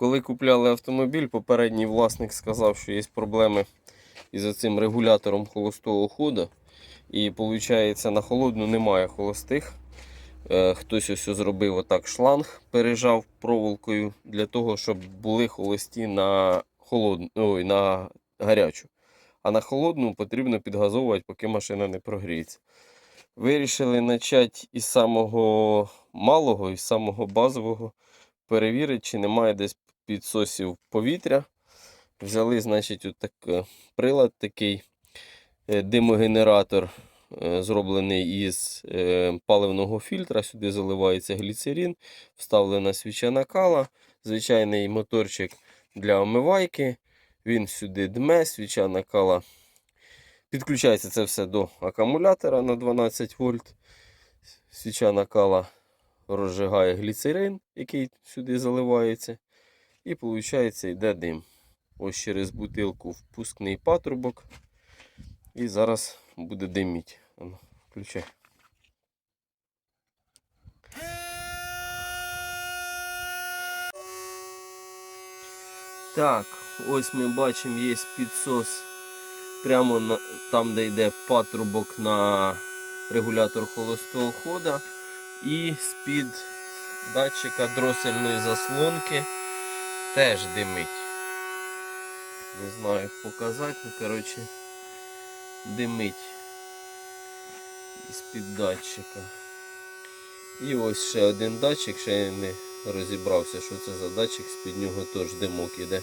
Коли купляли автомобіль, попередній власник сказав, що є проблеми із цим регулятором холостого ходу. І виходить, на холодну немає холостих. Е, Хтось ось зробив отак шланг, пережав проволокою для того, щоб були холості на, холодну, ой, на гарячу. А на холодну потрібно підгазовувати, поки машина не прогріється. Вирішили почати із самого малого, із самого базового, перевірити, чи немає десь підсосів повітря. Взяли, значить, отак, е, прилад такий е, димогенератор, е, зроблений із паливного фільтра. Сюди заливається гліцерин, вставлена свіча накала, звичайний моторчик для омивайки. Він сюди дме, свіча накала. Підключається це все до акумулятора на 12 вольт. Свіча накала розжигає гліцерин, який сюди заливається. І виходить, йде дим. Ось через бутилку впускний патрубок. І зараз буде диміть. Включай. Так, ось ми бачимо, є підсос прямо на, там, де йде патрубок на регулятор холостого хода. І з-під датчика дросельної заслонки теж димить. Не знаю, як показати, ну коротше, димить із-під датчика. І ось ще один датчик, ще я не розібрався, що це за датчик, з-під нього теж димок іде.